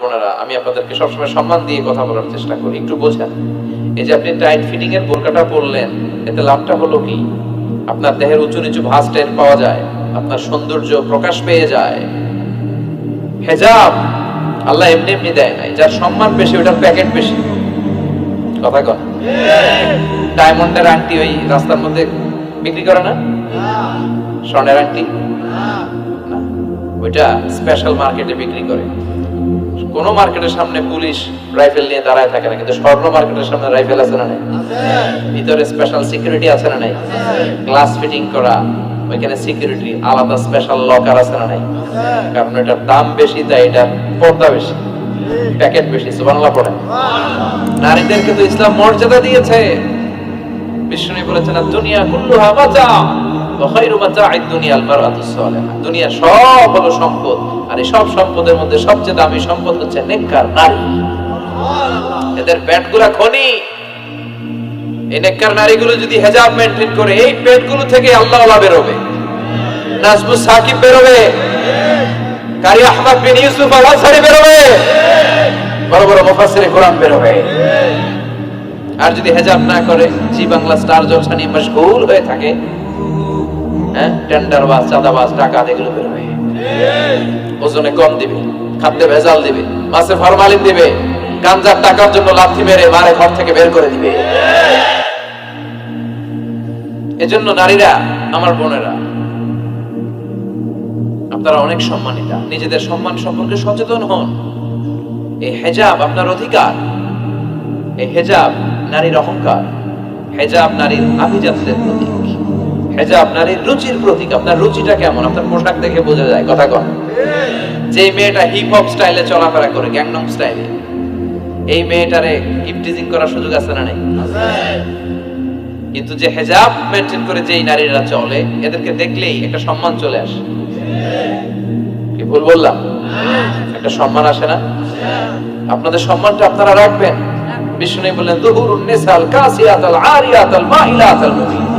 বোনেরা আমি আপনাদেরকে সবসময় সম্মান দিয়ে কথা বলার চেষ্টা করি। একটু বোঝেন। এই যে আপনি টাইট ফিটিং এর বোরকাটা পরলেন, এতে লাভটা হলো কি? আপনার দেহের উঁচু নিচু ভাঁজ টের পাওয়া যায়, আপনার সৌন্দর্য প্রকাশ পেয়ে যায়। হেজাব আল্লাহ এমনি এমনি দেয় নাই, যার সম্মান বেশি ওটার প্যাকেট বেশি। কথা কন। ডায়মন্ডের আংটি ওই রাস্তার মধ্যে বিক্রি করে না? স্বর্ণের আংটি? ওইটা স্পেশাল মার্কেটে বিক্রি করে। কোন মার্কেটের সামনে পুলিশ রাইফেল নিয়ে দাঁড়ায় থাকে না কিন্তু স্বর্ণ মার্কেটের সামনে রাইফেল আছে না নাই? ভিতরে স্পেশাল সিকিউরিটি আছে না নাই? গ্লাস ফিটিং করা ওইখানে সিকিউরিটি আলাদা স্পেশাল লকার আছে না নাই? কারণ এটার দাম বেশি তাই এটা পর্দা বেশি প্যাকেট বেশি পড়ে নারীদেরকে তো ইসলাম মর্যাদা দিয়েছে। বিষ্ণু বলেছেন দুনিয়া কুল্লুহা দুনিয়া সব হলো সম্পদ। আর এই সব সম্পদের মধ্যে সবচেয়ে দামি সম্পদ হচ্ছে নেককার নারী। এদের পেটগুলা খনি। এই নেককার নারীগুলো যদি হেজাব মেনটেন করে, এই পেটগুলো থেকে আল্লাহ বেরোবে। নাজমু সাকিব বেরোবে। কারি আহমদ বিন ইউসুফ আল আজহারি বেরোবে। বড় বড় মুফাসসিরে কোরআন বেরোবে। আর যদি হেজাব না করে, জি বাংলা স্টার জলসা নিয়ে মশগুল হয়ে থাকে। হ্যাঁ টেন্ডার বাস চাঁদাবাজ টাকা এগুলো বেরোবে। ওজনে কম দিবে, খাদ্যে ভেজাল দিবে মাছে ফরমালিন দিবে, গাঞ্জার টাকার জন্য লাথি মেরে মারে ঘর থেকে বের করে দিবে। এজন্য নারীরা, আমার বোনেরা, আপনারা অনেক সম্মানিতা, নিজেদের সম্মান সম্পর্কে সচেতন হন। এই হেজাব আপনার অধিকার। এই হেজাব নারীর অহংকার। হেজাব নারীর আভিজাত্যের প্রতীক। হেজাব নারীর রুচির প্রতীক, আপনার রুচিটা কেমন? আপনার পোশাক দেখে বোঝা যায়, কথা কন। যে মেয়েটা হিপ হপ স্টাইলে চলাফেরা করে গ্যাংনম স্টাইলে এই মেয়েটারে করার সুযোগ আছে না কিন্তু যে হেজাব মেনটেন করে যেই নারীরা চলে, এদেরকে দেখলেই একটা সম্মান চলে আসে। কি ভুল বললাম? একটা সম্মান আসে না? আপনাদের সম্মানটা আপনারা রাখবেন। বিষ্ণু বললেন, দুহুরুন নিসাল কাসিয়াতাল আরিয়াতাল মাইলাতাল মুমিন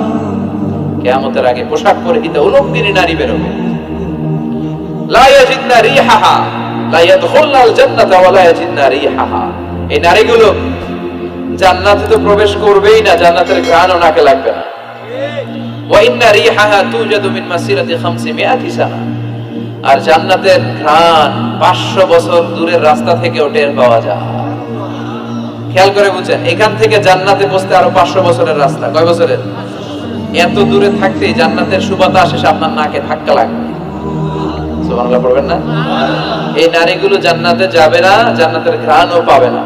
কিয়ামতের আগে পোশাক পরিহিত উলঙ্গিনী নারী বেরোবে। লা ইয়াজিদনা রিহাহা, লা ইয়াদখুলনাল জান্নাতা ওয়া লা ইয়াজিদনা রিহাহা। এই নারীগুলো জান্নাতে তো প্রবেশ করবেই না, জান্নাতের ঘ্রাণও নাকে লাগবে না। ওয়া ইন্না রিহাহা তুজাদু মাসিরাতি 500 সানা। আর জান্নাতের ঘ্রাণ 500 বছর দূরের রাস্তা থেকে টের পাওয়া যায়। খেয়াল করে বুঝছেন, এখান থেকে জান্নাতে বসতে আরও 500 বছরের রাস্তা। কয় বছরের? এত দূরে থাকতে জান্নাতের সুবাতাস এসে আপনার নাকে ধাক্কা লাগবে সুবহানাল্লাহ পড়বেন না? এই নারীগুলো জান্নাতে যাবে না, জান্নাতের ঘ্রাণও পাবে না।